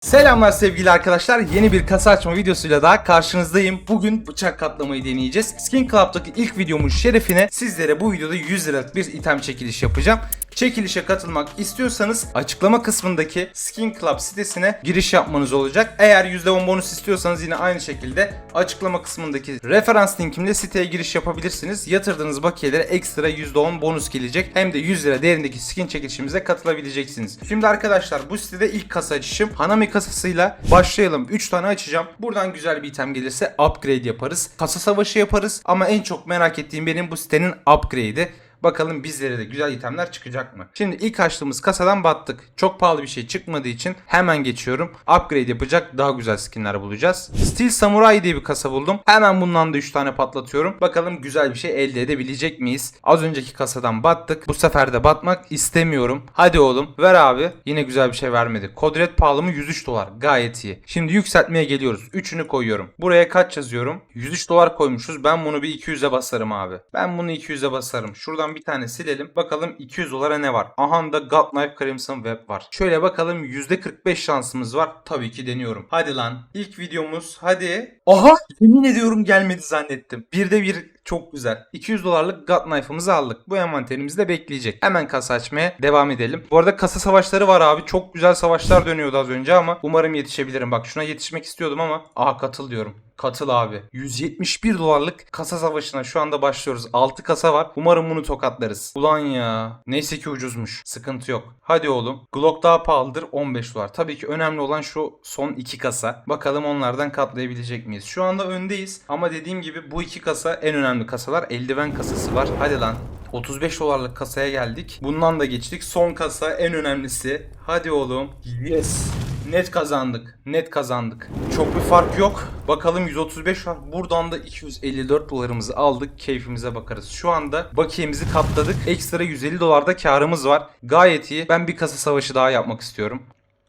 Selamlar sevgili arkadaşlar. Yeni bir kasa açma videosuyla daha karşınızdayım. Bugün bıçak katlamayı deneyeceğiz. Skin Club'daki ilk videomun şerefine sizlere bu videoda 100 liralık bir item çekiliş yapacağım. Çekilişe katılmak istiyorsanız açıklama kısmındaki Skin Club sitesine giriş yapmanız olacak. Eğer %10 bonus istiyorsanız yine aynı şekilde açıklama kısmındaki referans linkimle siteye giriş yapabilirsiniz. Yatırdığınız bakiyelere ekstra %10 bonus gelecek. Hem de 100 lira değerindeki skin çekilişimize katılabileceksiniz. Şimdi arkadaşlar bu sitede ilk kasa açışım Hanami kasasıyla başlayalım. 3 tane açacağım. Buradan güzel bir item gelirse upgrade yaparız. Kasa savaşı yaparız ama en çok merak ettiğim benim bu sitenin upgrade'i. Bakalım bizlere de güzel itemler çıkacak mı? Şimdi ilk açtığımız kasadan battık. Çok pahalı bir şey çıkmadığı için hemen geçiyorum. Upgrade yapacak daha güzel skinler bulacağız. Steel Samurai diye bir kasa buldum. Hemen bundan da 3 tane patlatıyorum. Bakalım güzel bir şey elde edebilecek miyiz? Az önceki kasadan battık. Bu sefer de batmak istemiyorum. Hadi oğlum ver abi. Yine güzel bir şey vermedi. Kodret pahalı mı? 103 dolar. Gayet iyi. Şimdi yükseltmeye geliyoruz. 3'ünü koyuyorum. Buraya kaç yazıyorum? 103 dolar koymuşuz. Ben bunu bir 200'e basarım abi. Ben bunu 200'e basarım. Şuradan bir tane silelim. Bakalım 200 dolara ne var? Aha da God Knife Crimson Web var. Şöyle bakalım %45 şansımız var. Tabii ki deniyorum. Hadi lan. İlk videomuz. Hadi. Aha! Yemin ediyorum gelmedi zannettim. Bir de bir çok güzel. 200 dolarlık God Knife'ımızı aldık. Bu envanterimiz de bekleyecek. Hemen kasa açmaya devam edelim. Bu arada kasa savaşları var abi. Çok güzel savaşlar dönüyordu az önce ama umarım yetişebilirim. Bak şuna yetişmek istiyordum ama aha katıl diyorum. Katıl abi. 171 dolarlık kasa savaşına şu anda başlıyoruz. 6 kasa var. Umarım bunu tokatlarız. Ulan ya. Neyse ki ucuzmuş. Sıkıntı yok. Hadi oğlum. Glock daha pahalıdır. 15 dolar. Tabii ki önemli olan şu son 2 kasa. Bakalım onlardan katlayabilecek miyiz? Şu anda öndeyiz. Ama dediğim gibi bu iki kasa en önemli kasalar. Eldiven kasası var. Hadi lan. 35 dolarlık kasaya geldik. Bundan da geçtik. Son kasa en önemlisi. Hadi oğlum. Yes. Net kazandık. Net kazandık. Çok bir fark yok. Bakalım 135 var. Buradan da 254 dolarımızı aldık. Keyfimize bakarız. Şu anda bakiyemizi katladık. Ekstra 150 dolarda karımız var. Gayet iyi. Ben bir kasa savaşı daha yapmak istiyorum.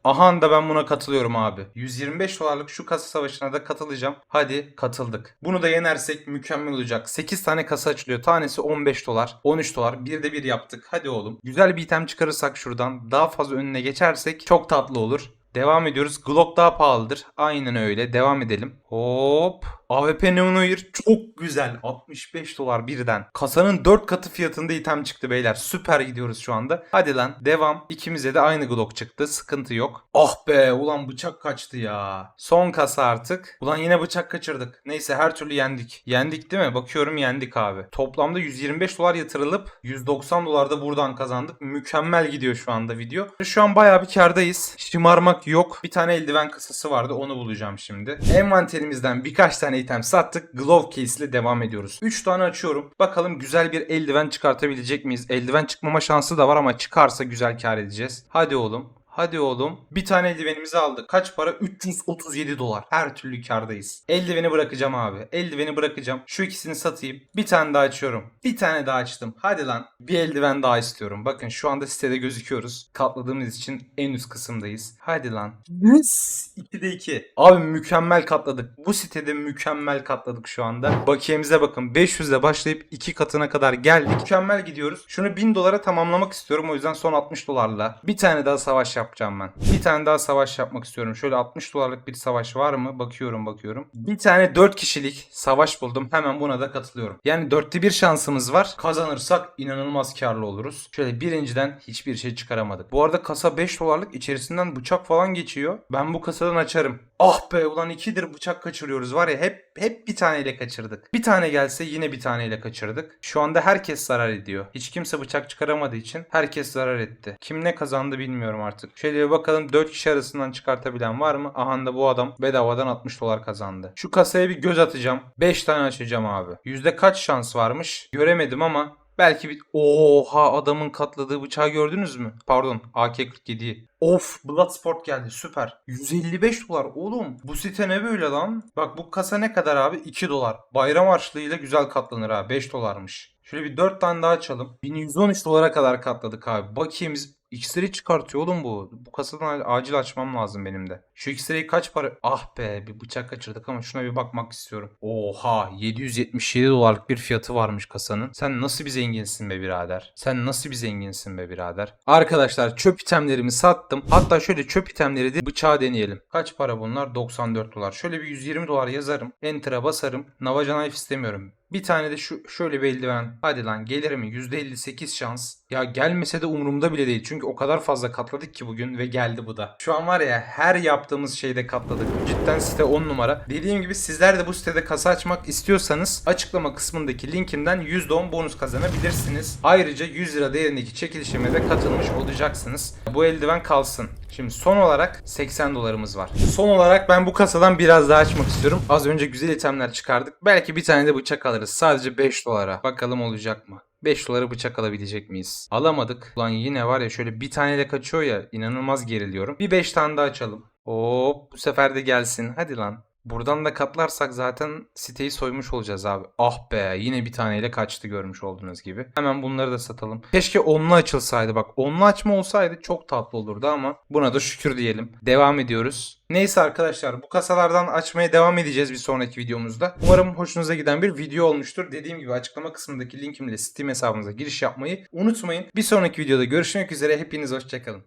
Aha da ben buna katılıyorum abi. 125 dolarlık şu kasa savaşına da katılacağım. Hadi katıldık. Bunu da yenersek mükemmel olacak. 8 tane kasa açılıyor. Tanesi 15 dolar. 13 dolar. Bir de bir yaptık. Hadi oğlum. Güzel bir item çıkarırsak şuradan daha fazla önüne geçersek çok tatlı olur. Devam ediyoruz. Glock daha pahalıdır. Aynen öyle. Devam edelim. Hop. AWP Neonoir çok güzel. 65 dolar birden. Kasanın 4 katı fiyatında item çıktı beyler. Süper gidiyoruz şu anda. Hadi lan devam. İkimize de aynı Glock çıktı. Sıkıntı yok. Ah be ulan bıçak kaçtı ya. Son kasa artık. Ulan yine bıçak kaçırdık. Neyse her türlü yendik. Yendik değil mi? Bakıyorum yendik abi. Toplamda 125 dolar yatırılıp 190 dolar da buradan kazandık. Mükemmel gidiyor şu anda video. Şu an bayağı bir kardayız. Şımarmak yok. Bir tane eldiven kasası vardı. Onu bulacağım şimdi. Envanterimizden birkaç tane item sattık. Glove case ile devam ediyoruz. 3 tane açıyorum. Bakalım güzel bir eldiven çıkartabilecek miyiz? Eldiven çıkmama şansı da var ama çıkarsa güzel kar edeceğiz. Hadi oğlum. Hadi oğlum. Bir tane eldivenimizi aldık. Kaç para? 337 dolar. Her türlü kardayız. Eldiveni bırakacağım abi. Eldiveni bırakacağım. Şu ikisini satayım. Bir tane daha açıyorum. Bir tane daha açtım. Hadi lan. Bir eldiven daha istiyorum. Bakın şu anda sitede gözüküyoruz. Katladığımız için en üst kısımdayız. Hadi lan. Yes. 2'de 2. Abi mükemmel katladık. Bu sitede mükemmel katladık şu anda. Bakiyemize bakın. 500'le başlayıp 2 katına kadar geldik. Mükemmel gidiyoruz. Şunu 1000 dolara tamamlamak istiyorum. O yüzden son 60 dolarla. Bir tane daha savaş yapacağım ben. Bir tane daha savaş yapmak istiyorum. Şöyle 60 dolarlık bir savaş var mı? Bakıyorum bakıyorum. Bir tane 4 kişilik savaş buldum. Hemen buna da katılıyorum. Yani 4'te 1 şansımız var. Kazanırsak inanılmaz karlı oluruz. Şöyle birinciden hiçbir şey çıkaramadık. Bu arada kasa 5 dolarlık içerisinden bıçak falan geçiyor. Ben bu kasadan açarım. Ah be ulan ikidir bıçak kaçırıyoruz var ya hep hep bir taneyle kaçırdık. Bir tane gelse yine bir taneyle kaçırdık. Şu anda herkes zarar ediyor. Hiç kimse bıçak çıkaramadığı için herkes zarar etti. Kim ne kazandı bilmiyorum artık. Şöyle bir bakalım 4 kişi arasından çıkartabilen var mı? Aha da bu adam bedavadan 60 dolar kazandı. Şu kasaya bir göz atacağım. 5 tane açacağım abi. Yüzde kaç şans varmış? Göremedim ama Belki bir... Oha adamın katladığı bıçağı gördünüz mü? Pardon AK-47'yi. Of Bloodsport geldi süper. 155 dolar oğlum. Bu site ne böyle lan? Bak bu kasa ne kadar abi? 2 dolar. Bayram harçlığıyla güzel katlanır ha. 5 dolarmış. Şöyle bir 4 tane daha açalım. 1113 dolara kadar katladık abi. Bakiyemiz X-ray çıkartıyor oğlum bu. Bu kasadan acil açmam lazım benim de. Şu X-ray kaç para? Ah be bir bıçak kaçırdık ama şuna bir bakmak istiyorum. Oha 777 dolarlık bir fiyatı varmış kasanın. Sen nasıl bir zenginsin be birader? Sen nasıl bir zenginsin be birader? Arkadaşlar çöp itemlerimi sattım. Hatta şöyle çöp itemleri de bıçağı deneyelim. Kaç para bunlar? 94 dolar. Şöyle bir 120 dolar yazarım. Enter'a basarım. Navaja knife istemiyorum. Bir tane de şu şöyle bir eldiven. Hadi lan gelir mi? %58 şans. Ya gelmese de umurumda bile değil. Çünkü o kadar fazla katladık ki bugün ve geldi bu da. Şu an var ya her yaptığımız şeyde katladık. Cidden site 10 numara. Dediğim gibi sizler de bu sitede kasa açmak istiyorsanız açıklama kısmındaki linkimden %10 bonus kazanabilirsiniz. Ayrıca 100 lira değerindeki çekilişime de katılmış olacaksınız. Bu eldiven kalsın. Şimdi son olarak 80 dolarımız var. Son olarak ben bu kasadan biraz daha açmak istiyorum. Az önce güzel itemler çıkardık. Belki bir tane de bıçak alırız. Sadece 5 dolara. Bakalım olacak mı? 5 dolara bıçak alabilecek miyiz? Alamadık. Ulan yine var ya şöyle bir taneyle kaçıyor ya inanılmaz geriliyorum. Bir 5 tane daha açalım. Hop bu sefer de gelsin. Hadi lan. Buradan da katlarsak zaten siteyi soymuş olacağız abi. Ah be yine bir taneyle kaçtı görmüş olduğunuz gibi. Hemen bunları da satalım. Keşke onlu açılsaydı bak. Onlu açma olsaydı çok tatlı olurdu ama buna da şükür diyelim. Devam ediyoruz. Neyse arkadaşlar bu kasalardan açmaya devam edeceğiz bir sonraki videomuzda. Umarım hoşunuza giden bir video olmuştur. Dediğim gibi açıklama kısmındaki linkimle Steam hesabınıza giriş yapmayı unutmayın. Bir sonraki videoda görüşmek üzere. Hepiniz hoşçakalın.